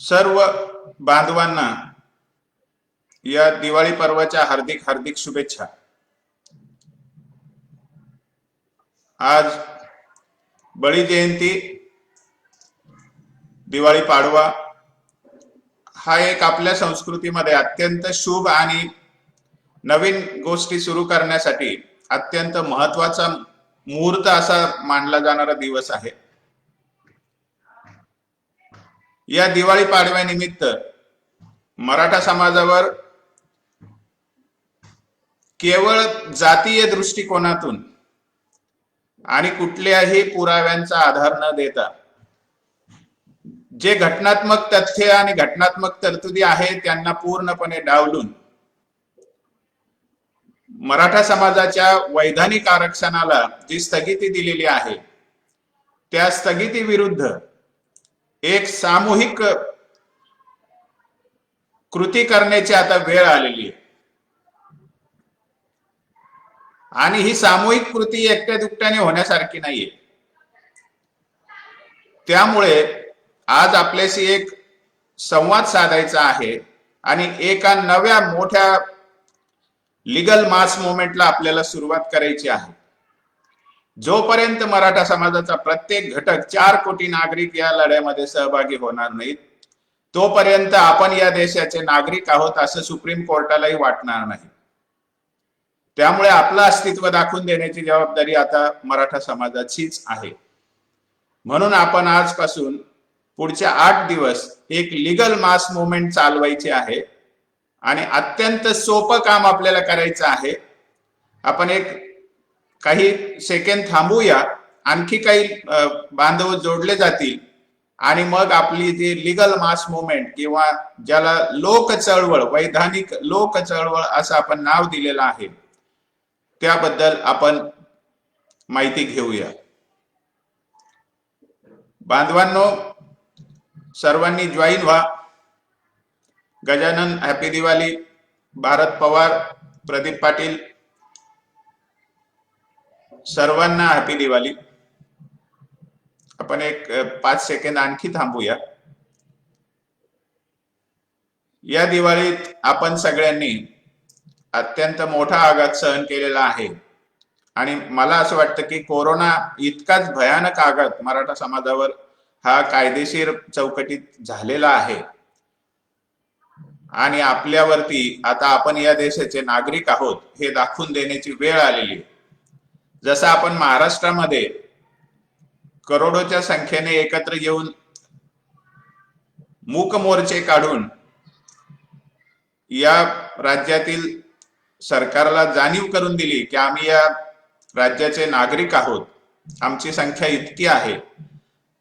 सर्व बांधवांना या दिवाळी पर्वाच्या हार्दिक हार्दिक शुभेच्छा. आज बळी जयंती दिवाळी पाडवा हा एक आपल्या संस्कृतीमध्ये अत्यंत शुभ आणि नवीन गोष्टी सुरू करण्यासाठी अत्यंत महत्त्वाचा मुहूर्त असा मानला जाणारा दिवस आहे. या दिवाळी पाडव्यानिमित्त मराठा समाजावर केवळ जातीय दृष्टिकोनातून आणि कुठल्याही पुराव्यांचा आधार न देता जे घटनात्मक तथ्य आणि घटनात्मक तरतुदी आहे त्यांना पूर्णपणे डावलून मराठा समाजाच्या वैधानिक आरक्षणाला जी स्थगिती दिलेली आहे त्या स्थगिती विरुद्ध एक सामूहिक कृती करण्याची आता वेळ आलेली आहे. आणि ही सामूहिक कृती एकट्या दुकट्याने होण्यासारखी नाहीये. त्यामुळे आज आपल्याशी एक संवाद साधायचा आहे आणि एका नव्या मोठ्या लिगल मास मुवमेंटला आपल्याला सुरुवात करायची आहे. जोपर्यंत मराठा समाजाचा प्रत्येक घटक चार कोटी नागरिक या लढ्यामध्ये सहभागी होणार नाहीत तोपर्यंत आपण या देशाचे नागरिक आहोत असं सुप्रीम कोर्टालाही वाटणार नाही. त्यामुळे आपलं अस्तित्व दाखवून देण्याची जबाबदारी आता मराठा समाजाचीच आहे. म्हणून आपण आजपासून पुढच्या आठ दिवस एक लिगल मास मुवमेंट चालवायची आहे आणि अत्यंत सोपं काम आपल्याला करायचं आहे. आपण एक काही सेकंद थांबूया. आणखी काही बांधव जोडले जातील. आणि मग आपली जी लिगल मास मुवमेंट किंवा ज्याला लोक चळवळ वैधानिक लोक चळवळ असं आपण नाव दिलेलं आहे त्याबद्दल आपण माहिती घेऊया. बांधवांनो सर्वांनी जॉईन व्हा. गजानन हॅपी दिवाळी. भारत पवार प्रदीप पाटील. सर्वांना हॅपी दिवाळी. आपण एक पाच सेकंद आणखी थांबूया. या दिवाळीत आपण सगळ्यांनी अत्यंत मोठा आघात सहन केलेला आहे. आणि मला असं वाटतं की कोरोना इतकाच भयानक आघात मराठा समाजावर हा कायदेशीर चौकटीत झालेला आहे. आणि आपल्यावरती आता आपण या देशाचे नागरिक आहोत हे दाखवून देण्याची वेळ आलेली आहे. जसं आपण महाराष्ट्रामध्ये करोडोच्या संख्येने एकत्र येऊन मूक मोर्चे काढून या राज्यातील सरकारला जाणीव करून दिली की आम्ही या राज्याचे नागरिक आहोत आमची संख्या इतकी आहे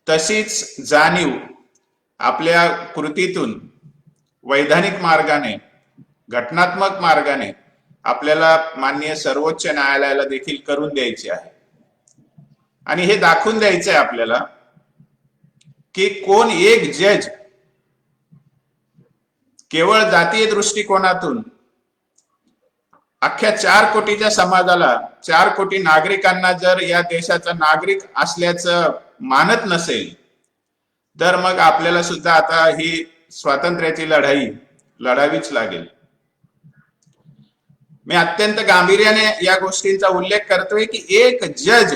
तशीच जाणीव आपल्या कृतीतून वैधानिक मार्गाने घटनात्मक मार्गाने आपल्याला माननीय सर्वोच्च न्यायालयाला देखील करून द्यायची आहे. आणि हे दाखवून द्यायचं आहे आपल्याला की कोण एक जज केवळ जातीय दृष्टिकोनातून अख्ख्या चार कोटीच्या समाजाला चार कोटी नागरिकांना जर या देशाचा नागरिक असल्याचं मानत नसेल तर मग आपल्याला सुद्धा आता ही स्वातंत्र्याची लढाई लढावीच लागेल. मी अत्यंत गांभीर्याने या गोष्टींचा उल्लेख करतोय की एक जज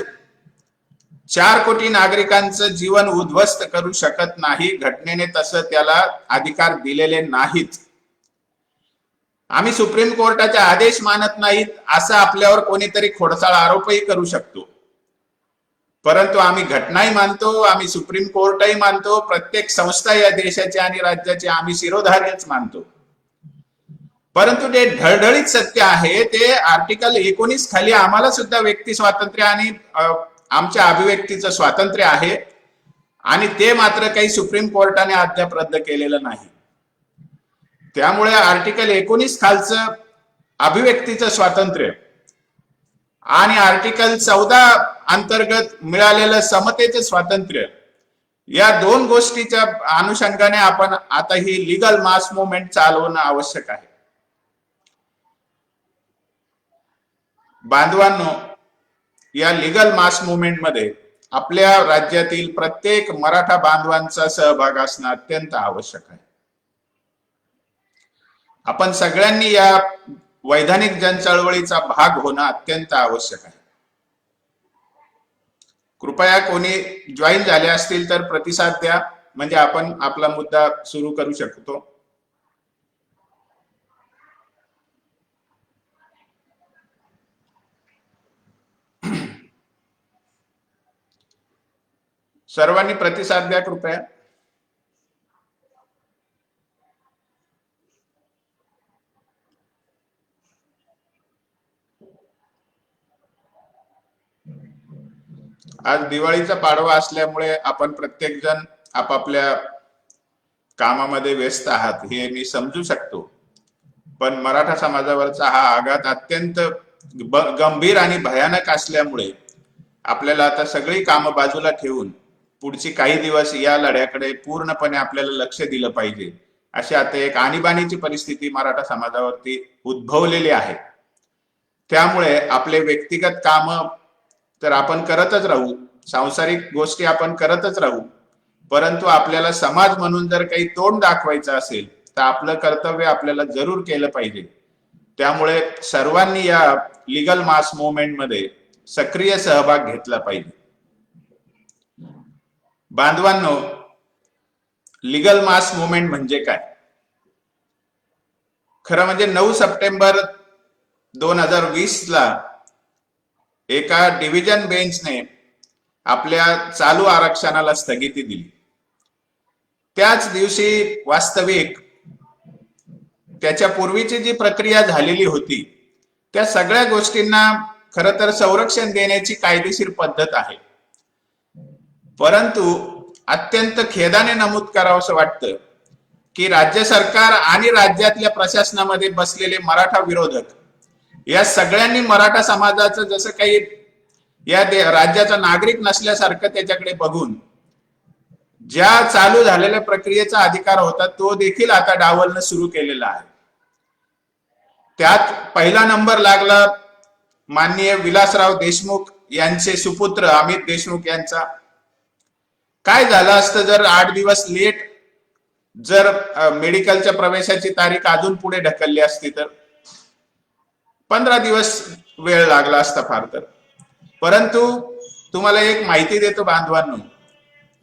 चार कोटी नागरिकांचं जीवन उद्ध्वस्त करू शकत नाही. घटनेने तसं त्याला अधिकार दिलेले नाहीत. आम्ही सुप्रीम कोर्टाचे आदेश मानत नाहीत असं आपल्यावर कोणीतरी खोडसाळ आरोपही करू शकतो. परंतु आम्ही घटनाही मानतो आम्ही सुप्रीम कोर्टही मानतो प्रत्येक संस्था या देशाची आणि राज्याची आम्ही शिरोधार्यच मानतो. परंतु जे ढळढळीत सत्य आहे ते आर्टिकल एकोणीस खाली आम्हाला सुद्धा व्यक्ती स्वातंत्र्य आणि आमच्या अभिव्यक्तीचं स्वातंत्र्य आहे. आणि ते मात्र काही सुप्रीम कोर्टाने अद्याप रद्द केलेलं नाही. त्यामुळे आर्टिकल एकोणीस खालचं अभिव्यक्तीचं स्वातंत्र्य आणि आर्टिकल चौदा अंतर्गत मिळालेलं समतेचं स्वातंत्र्य या दोन गोष्टीच्या अनुषंगाने आपण आता ही लिगल मास मुवमेंट चालवणं आवश्यक आहे. बांधवांनो या लिगल मास मुवमेंटमध्ये आपल्या राज्यातील प्रत्येक मराठा बांधवांचा सहभाग असणं अत्यंत आवश्यक आहे. आपण सगळ्यांनी या वैधानिक जनचळवळीचा भाग होणं अत्यंत आवश्यक आहे. कृपया कोणी जॉईन झाले असतील तर प्रतिसाद द्या म्हणजे आपण आपला मुद्दा सुरू करू शकतो. सर्वांनी प्रतिसाद द्या कृपया. आज दिवाळीचा पाडवा असल्यामुळे आपण प्रत्येक जण आपापल्या कामामध्ये व्यस्त आहात हे मी समजू शकतो. पण मराठा समाजावरचा हा आघात अत्यंत गंभीर आणि भयानक असल्यामुळे आपल्याला आता सगळी कामं बाजूला ठेवून पुढची काही दिवस या लढ्याकडे पूर्णपणे आपल्याला लक्ष दिलं पाहिजे. अशी आता एक आणीबाणीची परिस्थिती मराठा समाजावरती उद्भवलेली आहे. त्यामुळे आपले व्यक्तिगत काम तर आपण करतच राहू सांसारिक गोष्टी आपण करतच राहू. परंतु आपल्याला समाज म्हणून जर काही तोंड दाखवायचं असेल तर आपलं कर्तव्य आपल्याला जरूर केलं पाहिजे. त्यामुळे सर्वांनी या लिगल मास मुवमेंटमध्ये सक्रिय सहभाग घेतला पाहिजे. बांधवांनो लिगल मास मुवमेंट म्हणजे काय? खरं म्हणजे नऊ सप्टेंबर दोन हजार वीस ला एका डिव्हिजन बेंचने आपल्या चालू आरक्षणाला स्थगिती दिली. त्याच दिवशी वास्तविक त्याच्या पूर्वीची जी प्रक्रिया झालेली होती त्या सगळ्या गोष्टींना खर तर संरक्षण देण्याची कायदेशीर पद्धत आहे. परंतु अत्यंत खेदाने नमूद करावंसं वाटतं की राज्य सरकार आणि राज्यातल्या प्रशासनामध्ये बसलेले मराठा विरोधक या सगळ्यांनी मराठा समाजाचं जसं काही या राज्याचा नागरिक नसल्यासारखं त्याच्याकडे बघून ज्या चालू झालेल्या प्रक्रियेचा अधिकार होता तो देखील आता डावलणं सुरू केलेला आहे. त्यात पहिला नंबर लागला माननीय विलासराव देशमुख यांचे सुपुत्र अमित देशमुख यांचा. काय झालं असतं जर आठ दिवस लेट जर मेडिकलच्या प्रवेशाची तारीख अजून पुढे ढकलली असती तर? पंधरा दिवस वेळ लागला असता फार तर. परंतु तुम्हाला एक माहिती देतो बांधवांनो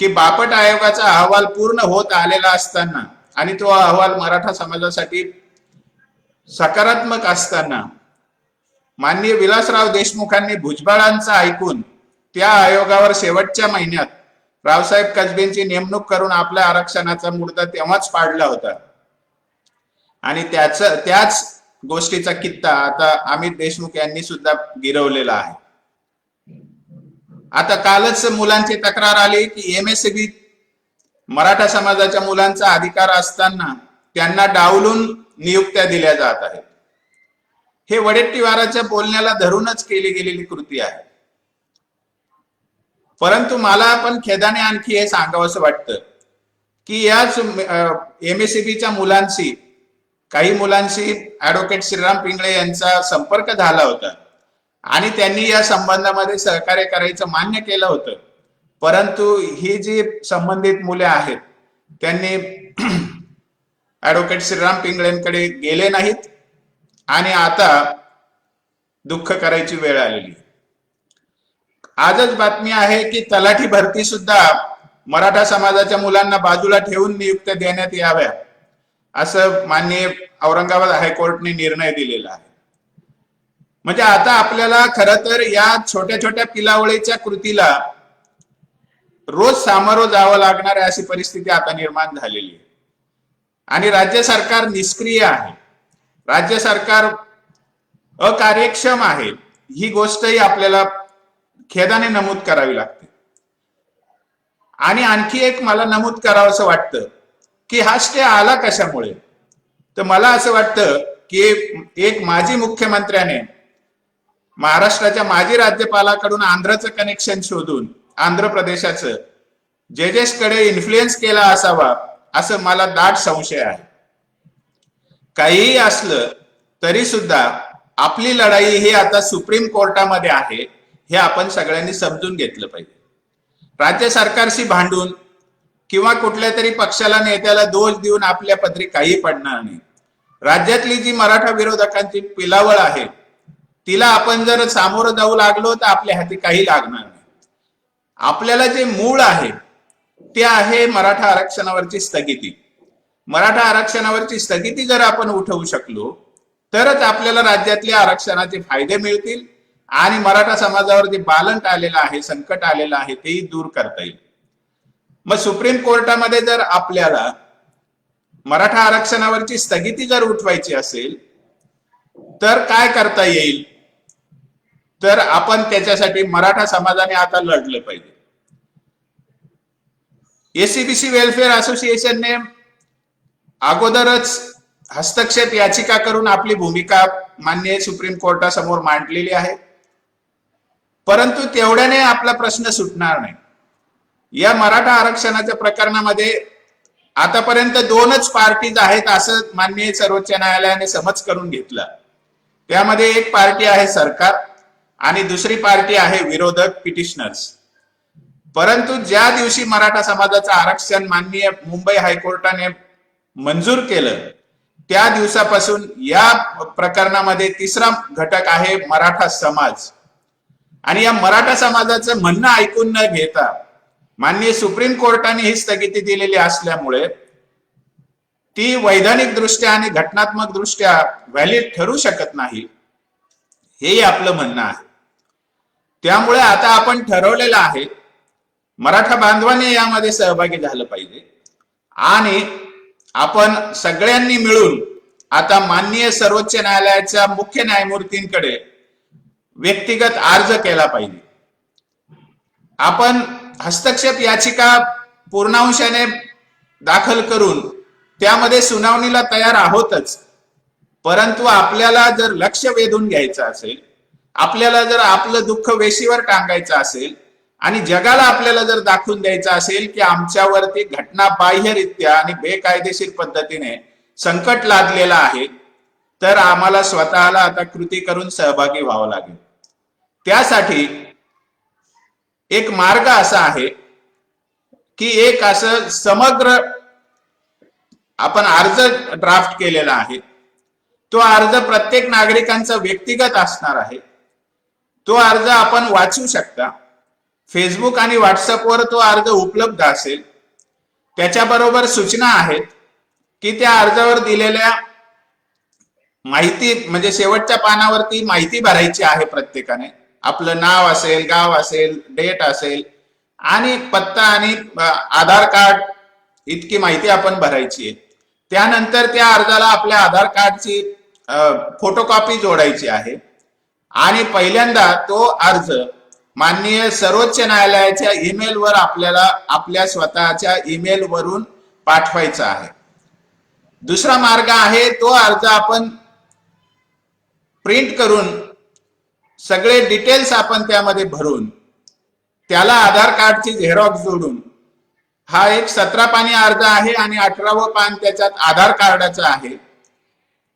की बापट आयोगाचा अहवाल पूर्ण होत आलेला असताना आणि तो अहवाल मराठा समाजासाठी सकारात्मक असताना माननीय विलासराव देशमुखांनी भुजबळांचा ऐकून त्या आयोगावर शेवटच्या महिन्यात रावसाहेब कसबेंची नेमणूक करून आपल्या आरक्षणाचा मुद्दा तेव्हाच पाडला होता. आणि त्याच त्याच गोष्टीचा कित्ता आता अमित देशमुख यांनी सुद्धा गिरवलेला आहे. आता कालच मुलांची तक्रार आली की एम एस बी मराठा समाजाच्या मुलांचा अधिकार असताना त्यांना डावलून नियुक्त्या दिल्या जात आहेत. हे वडेट्टीवाराच्या बोलण्याला धरूनच केली गेलेली कृती आहे. परंतु मला पण खेदाने आणखी हे सांगावंसं वाटतं की याच एमएससीबीच्या मुलांशी काही मुलांशी ऍडव्होकेट श्रीराम पिंगळे यांचा संपर्क झाला होता. आणि त्यांनी या संबंधामध्ये सहकार्य करायचं मान्य केलं होतं. परंतु ही जी संबंधित मुले आहेत त्यांनी ऍडव्होकेट श्रीराम पिंगळेंकडे गेले नाहीत. आणि आता दुःख करायची वेळ आलेली आजच बातमी आहे की तलाठी भरती सुद्धा मराठा समाजाच्या मुलांना बाजूला ठेवून नियुक्त्या देण्यात याव्या असं माननीय औरंगाबाद हायकोर्टने निर्णय दिलेला आहे. म्हणजे आता आपल्याला खर तर या छोट्या छोट्या पिलावळीच्या कृतीला रोज सामोरं जावं लागणार आहे अशी परिस्थिती आता निर्माण झालेली आहे. आणि राज्य सरकार निष्क्रिय आहे. राज्य सरकार अकार्यक्षम आहे. ही गोष्टही आपल्याला खेदाने नमूद करावी लागते. आणि आणखी एक मला नमूद करावंसं वाटतं की हा स्टे आला कशामुळे? तर मला असं वाटतं की एक माजी मुख्यमंत्र्याने महाराष्ट्राच्या माजी राज्यपालाकडून आंध्रचं कनेक्शन शोधून आंध्र प्रदेशाचं जजेसकडे इन्फ्लुएन्स केला असावा असं मला दाट संशय आहे. काहीही असलं तरी सुद्धा आपली लढाई ही आता सुप्रीम कोर्टामध्ये आहे. हे आपण सगळ्यांनी समजून घेतलं पाहिजे. राज्य सरकारशी भांडून किंवा कुठल्या तरी पक्षाला नेत्याला दोष देऊन आपल्या पदरी काही पडणार नाही. राज्यातली जी मराठा विरोधकांची पिलावळ आहे तिला आपण जर सामोरं जाऊ लागलो तर आपल्या हाती काही लागणार नाही. आपल्याला जे मूळ आहे ते आहे मराठा आरक्षणावरची स्थगिती. मराठा आरक्षणावरची स्थगिती जर आपण उठवू शकलो तरच आपल्याला राज्यातल्या आरक्षणाचे फायदे मिळतील आणि मराठा समाजावर जे बालंट आलेलं आहे संकट आलेलं आहे तेही दूर करता येईल. मग सुप्रीम कोर्टामध्ये जर आपल्याला मराठा आरक्षणावरची स्थगिती जर उठवायची असेल तर काय करता येईल? तर आपण त्याच्यासाठी मराठा समाजाने आता लढलं पाहिजे. एसीबीसी वेलफेअर असोसिएशनने अगोदरच हस्तक्षेप याचिका करून आपली भूमिका मान्य सुप्रीम कोर्टासमोर मांडलेली आहे. परंतु तेवढ्याने आपला प्रश्न सुटणार नाही. या मराठा आरक्षणाच्या प्रकरणामध्ये आतापर्यंत दोनच पार्टीज आहेत असं माननीय सर्वोच्च न्यायालयाने समज करून घेतलं. त्यामध्ये एक पार्टी आहे सरकार आणि दुसरी पार्टी आहे विरोधक पिटिशनर्स. परंतु ज्या दिवशी मराठा समाजाचं आरक्षण माननीय मुंबई हायकोर्टाने मंजूर केलं त्या दिवसापासून या प्रकरणामध्ये तिसरा घटक आहे मराठा समाज. आणि या मराठा समाजाचं म्हणणं ऐकून न घेता माननीय सुप्रीम कोर्टाने ही स्थगिती दिलेली असल्यामुळे ती वैधानिक दृष्ट्या आणि घटनात्मक दृष्ट्या व्हॅलिड ठरू शकत नाही हेही आपलं म्हणणं आहे. त्यामुळे आता आपण ठरवलेलं आहे मराठा बांधवांनी यामध्ये सहभागी झालं पाहिजे आणि आपण सगळ्यांनी मिळून आता माननीय सर्वोच्च न्यायालयाच्या मुख्य न्यायमूर्तींकडे व्यक्तिगत अर्ज केला पाहिजे. आपण हस्तक्षेप याचिका पूर्णांशाने दाखल करून त्यामध्ये सुनावणीला तयार आहोतच. परंतु आपल्याला जर लक्ष वेधून घ्यायचं असेल आपल्याला जर आपलं दुःख वेशीवर टांगायचं असेल आणि जगाला आपल्याला जर दाखवून द्यायचं असेल की आमच्यावरती घटना बाह्यरित्या आणि बेकायदेशीर पद्धतीने संकट लादलेलं आहे तर आम्हाला स्वतःला आता कृती करून सहभागी व्हावं लागेल. त्यासाठी एक मार्ग असा आहे की एक असं समग्र आपण अर्ज ड्राफ्ट केलेला आहे. तो अर्ज प्रत्येक नागरिकांचा व्यक्तिगत असणार आहे. तो अर्ज आपण वाचू शकता. फेसबुक आणि व्हॉट्सअपवर तो अर्ज उपलब्ध असेल. त्याच्याबरोबर सूचना आहेत की त्या अर्जावर दिलेल्या माहिती म्हणजे शेवटच्या पानावरती माहिती भरायची आहे प्रत्येकाने. आपलं नाव असेल गाव असेल डेट असेल आणि पत्ता आणि आधार कार्ड इतकी माहिती आपण भरायची आहे. त्यानंतर त्या अर्जाला आपल्या आधार कार्डची फोटोकॉपी जोडायची आहे. आणि पहिल्यांदा तो अर्ज माननीय सर्वोच्च न्यायालयाच्या ईमेलवर आपल्याला आपल्या स्वतःच्या ईमेल वरून पाठवायचा आहे. दुसरा मार्ग आहे तो अर्ज आपण प्रिंट करून सगळे डिटेल्स आपण त्यामध्ये भरून त्याला आधार कार्डची झेरॉक्स जोडून हा एक सतरा पानी अर्ज आहे आणि अठरावं पान त्याच्यात आधार कार्डाचं आहे.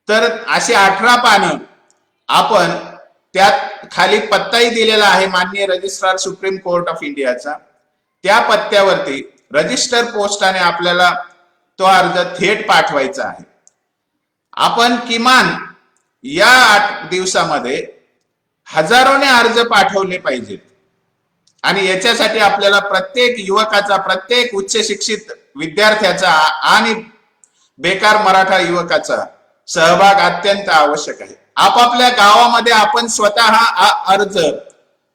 तर असे अठरा पानं आपण त्यात खाली पत्ताही दिलेला आहे माननीय रजिस्ट्रार सुप्रीम कोर्ट ऑफ इंडियाचा. त्या पत्त्यावरती रजिस्टर पोस्टाने आपल्याला तो अर्ज थेट पाठवायचा आहे. आपण किमान या आठ दिवसामध्ये हजारोने अर्ज पाठवले पाहिजेत. आणि याच्यासाठी आपल्याला प्रत्येक युवकाचा प्रत्येक उच्च शिक्षित विद्यार्थ्याचा आणि बेकार मराठा युवकाचा सहभाग अत्यंत आवश्यक आहे. आपापल्या गावामध्ये आपण स्वतः हा अर्ज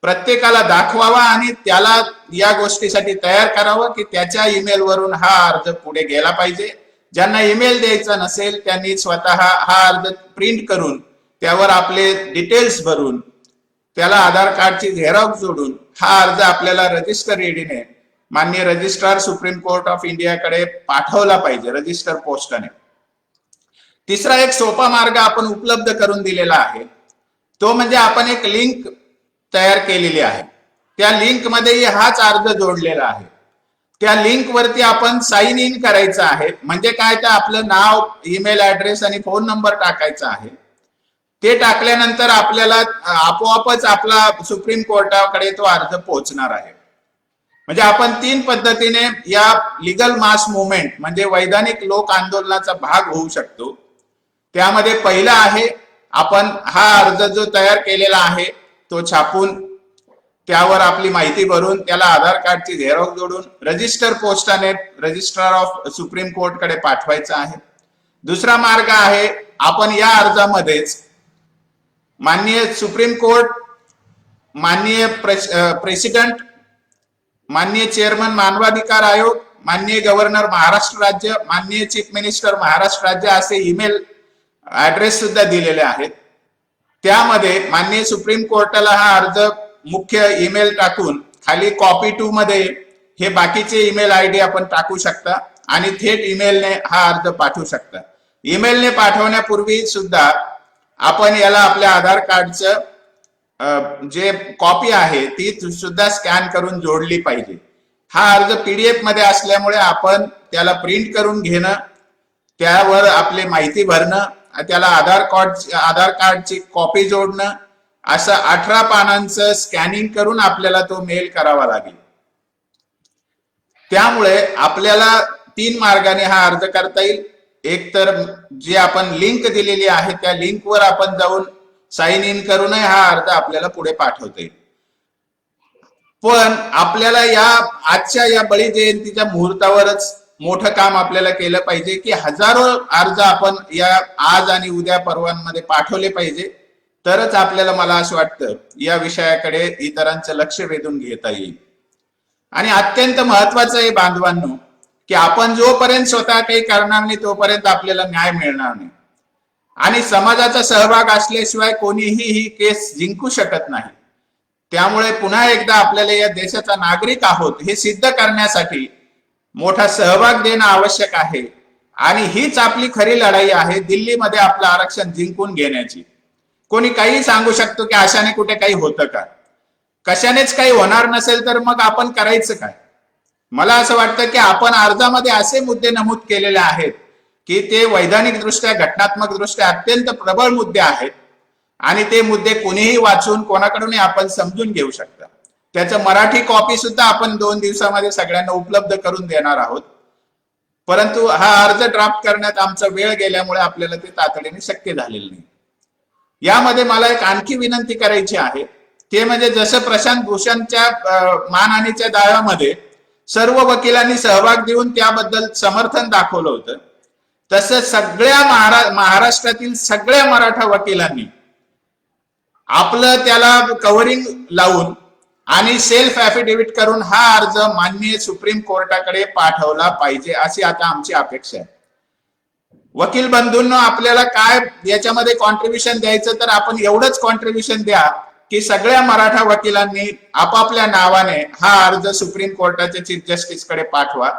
प्रत्येकाला दाखवावा आणि त्याला या गोष्टीसाठी तयार करावं की त्याच्या ईमेलवरून हा अर्ज पुढे गेला पाहिजे. ज्यांना ईमेल द्यायचा नसेल त्यांनी स्वतः हा अर्ज प्रिंट करून त्यावर आपले डिटेल्स भरून त्याला आधार कार्डची झेरॉक्स जोडून हा अर्ज आपल्याला रजिस्टर ईडीने माननीय रजिस्ट्रार सुप्रीम कोर्ट ऑफ इंडियाकडे पाठवला पाहिजे रजिस्टर पोस्टाने तिसरा एक सोपा मार्ग आपण उपलब्ध करून दिलेला आहे. तो म्हणजे आपण एक लिंक तयार केलेली आहे. त्या लिंकमध्ये हाच अर्ज जोडलेला आहे. त्या लिंक वरती आपण साइन इन करायचं आहे. म्हणजे काय? तर आपलं नाव ईमेल ऍड्रेस आणि फोन नंबर टाकायचा आहे. ते टाकल्यानंतर आपल्याला आपोआपच आपला सुप्रीम कोर्टाकडे तो अर्ज पोहोचणार आहे. म्हणजे आपण तीन पद्धतीने या लिगल मास मुवमेंट म्हणजे वैधानिक लोक आंदोलनाचा भाग होऊ शकतो. त्यामध्ये पहिला आहे आपण हा अर्ज जो तयार केलेला आहे तो छापून त्यावर आपली माहिती भरून त्याला आधार कार्डची झेरॉक्स जोडून रजिस्टर पोस्टाने रजिस्ट्रार ऑफ सुप्रीम कोर्टकडे पाठवायचं आहे. दुसरा मार्ग आहे आपण या अर्जामध्येच माननीय सुप्रीम कोर्ट माननीय प्रेसिडेंट माननीय चेअरमन मानवाधिकार आयोग माननीय गव्हर्नर महाराष्ट्र राज्य माननीय चीफ मिनिस्टर महाराष्ट्र राज्य असे ईमेल ऍड्रेस सुद्धा दिलेले आहेत. त्यामध्ये माननीय सुप्रीम कोर्टाला हा अर्ज मुख्य ईमेल टाकून खाली कॉपी टू मध्ये हे बाकीचे ईमेल आय डी आपण टाकू शकता आणि थेट ईमेलने हा अर्ज पाठवू शकता. ईमेलने पाठवण्यापूर्वी सुद्धा आपण याला आपल्या आधार कार्डचं जे कॉपी आहे ती सुद्धा स्कॅन करून जोडली पाहिजे. हा अर्ज पीडीएफमध्ये असल्यामुळे आपण त्याला प्रिंट करून घेणं त्यावर आपली माहिती भरणं त्याला आधार कार्ड आधार कार्डची कॉपी जोडणं असं अठरा पानांचं स्कॅनिंग करून आपल्याला तो मेल करावा लागेल. त्यामुळे आपल्याला तीन मार्गाने हा अर्ज करता येईल. एक तर जी आपण लिंक दिलेली आहे त्या लिंकवर आपण जाऊन साइन इन करूनही हा अर्ज आपल्याला पुढे पाठवता येईल. पण आपल्याला या आजच्या या बळी जयंतीच्या मुहूर्तावरच मोठं काम आपल्याला केलं पाहिजे की हजारो अर्ज आपण या आज आणि उद्या पर्वांमध्ये पाठवले पाहिजे. तरच आपल्याला मला असं वाटतं या विषयाकडे इतरांचं लक्ष वेधून घेता येईल. आणि अत्यंत महत्वाचं आहे बांधवांनो की आपण जोपर्यंत स्वतः काही करणार नाही तोपर्यंत आपल्याला न्याय मिळणार नाही. आणि समाजाचा सहभाग असल्याशिवाय कोणीही ही केस जिंकू शकत नाही. त्यामुळे पुन्हा एकदा आपल्याला या देशाचा नागरिक आहोत हे सिद्ध करण्यासाठी मोठा सहभाग देणं आवश्यक आहे. आणि हीच आपली खरी लढाई आहे दिल्लीमध्ये आपलं आरक्षण जिंकून घेण्याची. कोणी काही सांगू शकतो की अशाने कुठे काही होतं का? कशानेच काही होणार नसेल तर मग आपण करायचं काय? मला असं वाटतं की आपण अर्जामध्ये असे मुद्दे नमूद केलेले आहेत की ते वैधानिक दृष्ट्या घटनात्मक दृष्ट्या अत्यंत प्रबळ मुद्दे आहेत आणि ते मुद्दे कोणीही वाचून कोणाकडूनही आपण समजून घेऊ शकता. त्याचं मराठी कॉपी सुद्धा आपण दोन दिवसामध्ये सगळ्यांना उपलब्ध करून देणार आहोत. परंतु हा अर्ज ड्राफ्ट करण्यात आमचा वेळ गेल्यामुळे आपल्याला ते तातडीने शक्य झालेलं नाही. यामध्ये मला एक आणखी विनंती करायची आहे. ते म्हणजे जसं प्रशांत भूषणच्या मानहानीच्या दाव्यामध्ये सर्व वकिलांनी सहभाग देऊन त्याबद्दल समर्थन दाखवलं होतं. तसं सगळ्या महारा महाराष्ट्रातील सगळ्या मराठा वकिलांनी आपलं त्याला कव्हरिंग लावून आणि सेल्फ ऍफिडेव्हिट करून हा अर्ज माननीय सुप्रीम कोर्टाकडे पाठवला पाहिजे अशी आता आमची अपेक्षा आहे. वकील बंधूंनो आपल्याला काय याच्यामध्ये कॉन्ट्रीब्युशन द्यायचं तर आपण एवढंच कॉन्ट्रीब्युशन द्या की सगळ्या मराठा वकिलांनी आपापल्या नावाने हा अर्ज सुप्रीम कोर्टाच्या चीफ जस्टिसकडे पाठवा.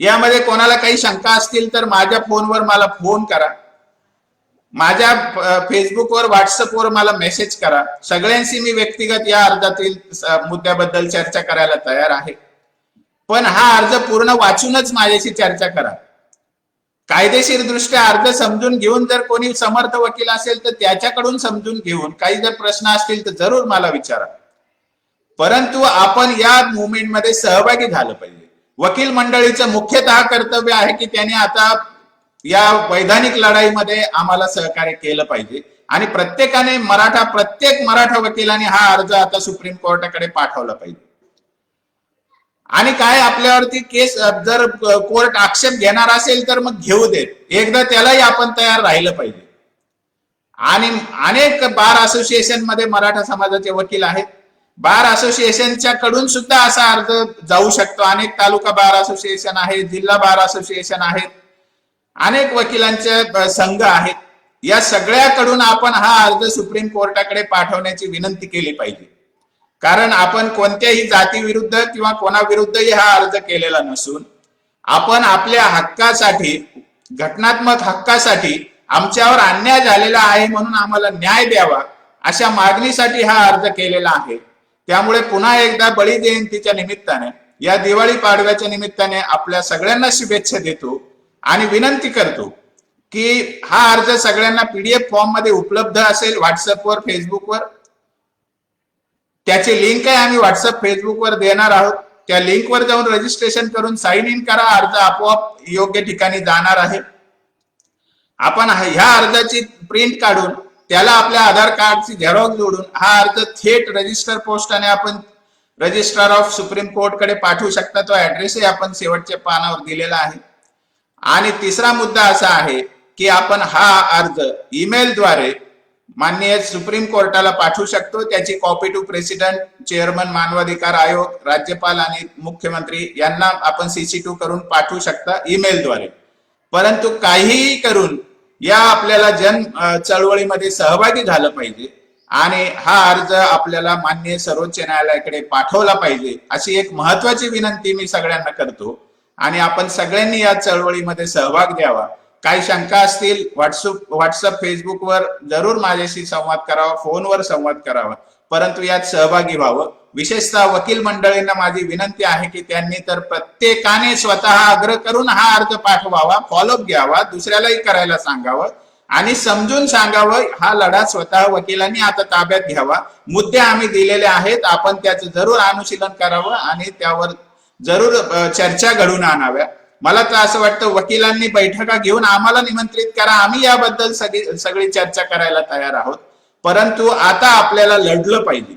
यामध्ये कोणाला काही शंका असतील तर माझ्या फोनवर मला फोन करा. माझ्या फेसबुकवर व्हॉट्सअपवर मला मेसेज करा. सगळ्यांशी मी व्यक्तिगत या अर्जातील मुद्द्याबद्दल चर्चा करायला तयार आहे. पण हा अर्ज पूर्ण वाचूनच माझ्याशी चर्चा करा. कायदेशीर दृष्ट्या अर्ज समजून घेऊन जर कोणी समर्थ वकील असेल तर त्याच्याकडून समजून घेऊन काही जर प्रश्न असतील तर जरूर मला विचारा. परंतु आपण या मुवमेंटमध्ये सहभागी झालं पाहिजे. वकील मंडळीचं मुख्यतः कर्तव्य आहे की त्यांनी आता या वैधानिक लढाईमध्ये आम्हाला सहकार्य केलं पाहिजे. आणि प्रत्येकाने मराठा प्रत्येक मराठा वकिलाने हा अर्ज आता सुप्रीम कोर्टाकडे पाठवला पाहिजे. आणि काय आपल्यावरती केस जर कोर्ट आक्षेप घेणार असेल तर मग घेऊ देत एकदा त्यालाही आपण तयार राहिलं पाहिजे. आणि अनेक बार असोसिएशनमध्ये मराठा समाजाचे वकील आहेत. बार असोसिएशनच्या कडून सुद्धा असा अर्ज जाऊ शकतो. अनेक तालुका बार असोसिएशन आहे जिल्हा बार असोसिएशन आहेत. अनेक वकिलांचे संघ आहेत. या सगळ्याकडून आपण हा अर्ज सुप्रीम कोर्टाकडे पाठवण्याची विनंती केली पाहिजे. कारण आपण कोणत्याही जातीविरुद्ध किंवा कोणाविरुद्धही हा अर्ज केलेला नसून आपण आपल्या हक्कासाठी घटनात्मक हक्कासाठी आमच्यावर अन्याय झालेला आहे म्हणून आम्हाला न्याय द्यावा अशा मागणीसाठी हा अर्ज केलेला आहे. त्यामुळे पुन्हा एकदा बळी जयंतीच्या निमित्ताने या दिवाळी पाडव्याच्या निमित्ताने आपल्या सगळ्यांना शुभेच्छा देतो आणि विनंती करतो की हा अर्ज सगळ्यांना पीडीएफ फॉर्ममध्ये उपलब्ध असेल व्हॉट्सअपवर फेसबुकवर त्याची लिंक आहे आम्ही व्हॉट्सअप फेसबुकवर देणार आहोत. त्या लिंकवर जाऊन रजिस्ट्रेशन करून साइन इन करा. अर्ज आपोआप योग्य ठिकाणी जाणार आहे. आपण ह्या अर्जाची प्रिंट काढून त्याला आपल्या आधार कार्डची झेरॉक्स जोडून हा अर्ज थेट रजिस्टर पोस्टाने आपण रजिस्ट्रार ऑफ सुप्रीम कोर्टकडे पाठवू शकता. तो ऍड्रेसही आपण शेवटच्या पानावर दिलेला आहे. आणि तिसरा मुद्दा असा आहे की आपण हा अर्ज ईमेलद्वारे माननीय सुप्रीम कोर्टाला पाठवू शकतो. त्याची कॉपी टू प्रेसिडेंट चेअरमन मानवाधिकार आयोग राज्यपाल आणि मुख्यमंत्री यांना आपण सीसी टू करून पाठवू शकता ईमेलद्वारे. परंतु काहीही करून या आपल्याला जन चळवळीमध्ये सहभागी झालं पाहिजे आणि हा अर्ज आपल्याला मान्य सर्वोच्च न्यायालयाकडे पाठवला पाहिजे अशी एक महत्वाची विनंती मी सगळ्यांना करतो. आणि आपण सगळ्यांनी या चळवळीमध्ये सहभाग द्यावा काही शंका असतील व्हॉट्सअप व्हॉट्सअप फेसबुकवर जरूर माझ्याशी संवाद करावा फोनवर संवाद करावा. परंतु यात सहभागी व्हावं. विशेषतः वकील मंडळींना माझी विनंती आहे की त्यांनी तर प्रत्येकाने स्वतः आग्रह करून हा अर्ज पाठवावा फॉलोअप घ्यावा दुसऱ्यालाही करायला सांगावं आणि समजून सांगावं हा लढा स्वतः वकिलांनी आता ताब्यात घ्यावा. मुद्दे आम्ही दिलेले आहेत आपण त्याचं जरूर अनुशीलन करावं आणि त्यावर जरूर चर्चा घडून आणाव्या. मला तर असं वाटतं वकिलांनी बैठका घेऊन आम्हाला निमंत्रित करा. आम्ही याबद्दल सगळी सगळी चर्चा करायला तयार आहोत. परंतु आता आपल्याला लढलं पाहिजे.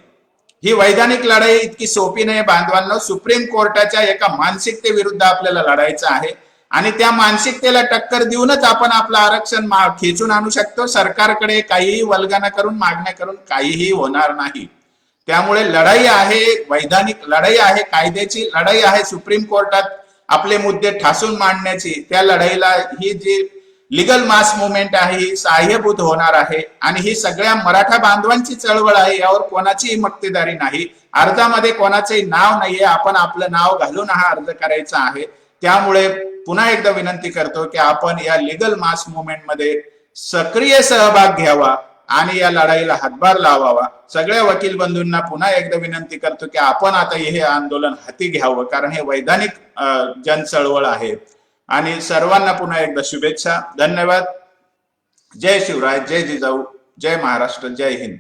ही वैधानिक लढाई इतकी सोपी नाही बांधवांना. सुप्रीम कोर्टाच्या एका मानसिकतेविरुद्ध आपल्याला लढायचं आहे. आणि त्या मानसिकतेला टक्कर देऊनच आपण आपलं आरक्षण खेचून आणू शकतो. सरकारकडे काहीही वल्गना करून मागण्या करून काहीही होणार नाही. त्यामुळे लढाई आहे वैधानिक लढाई आहे कायद्याची लढाई आहे सुप्रीम कोर्टात. आपले मुद्दे ठासून मांडण्याची त्या लढाईला ही जी लिगल मास मुवमेंट आहे ही सहाय्यभूत होणार आहे आणि ही सगळ्या मराठा बांधवांची चळवळ आहे यावर कोणाचीही मक्तेदारी नाही. अर्जामध्ये कोणाचंही नाव नाहीये आपण आपलं नाव घालून हा अर्ज करायचा आहे. त्यामुळे पुन्हा एकदा विनंती करतो की आपण या लिगल मास मुवमेंटमध्ये सक्रिय सहभाग घ्यावा. आणि या लढाईला हातभार लावावा. सगळ्या वकील बंधूंना पुन्हा एकदा विनंती करतो की आपण आता हे आंदोलन हाती घ्यावं कारण हे वैधानिक जन चळवळ आहे. आणि सर्वांना पुन्हा एकदा शुभेच्छा. धन्यवाद. जय शिवराय जय जिजाऊ जय महाराष्ट्र जय हिंद.